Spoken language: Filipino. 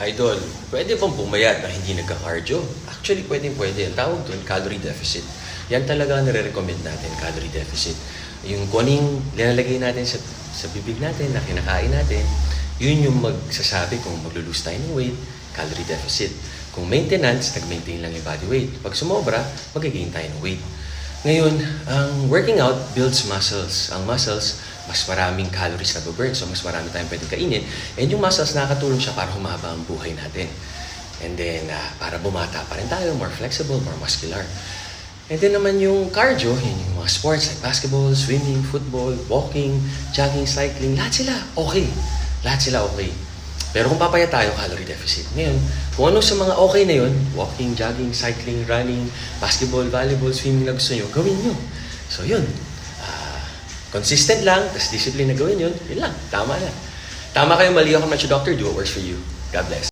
Idol, pwede bang pumayat na hindi nagka-cardio? Actually, pwede pwede. Ang tawag doon, calorie deficit. Yan talaga ang nire-recommend natin, calorie deficit. Yung yung linalagay natin sa, sa bibig natin, na kinakain natin, yun yung magsasabi kung maglulose tayo ng weight, calorie deficit. Kung maintenance, nag-maintain lang yung body weight. Pag sumobra, mag-gain tayo ng weight. Ngayon, ang working out builds muscles. Ang muscles, mas maraming calories na burn so mas marami tayong pwedeng kainin. And yung muscles, nakakatulong siya para humaba ang buhay natin. And then, ah, para bumata pa rin tayo, more flexible, more muscular. And then naman yung cardio, yun yung mga sports like basketball, swimming, football, walking, jogging, cycling, lahat sila okay. Lahat sila okay. Pero kung papaya tayo, calorie deficit. Ngayon, kung ano sa mga okay na yun, walking, jogging, cycling, running, basketball, volleyball, swimming na gusto nyo, gawin nyo. So yun, ah, consistent lang, tapos discipline na gawin yun, yun lang, tama na. Tama kayo, mali ako, your doctor, do what works for you. God bless.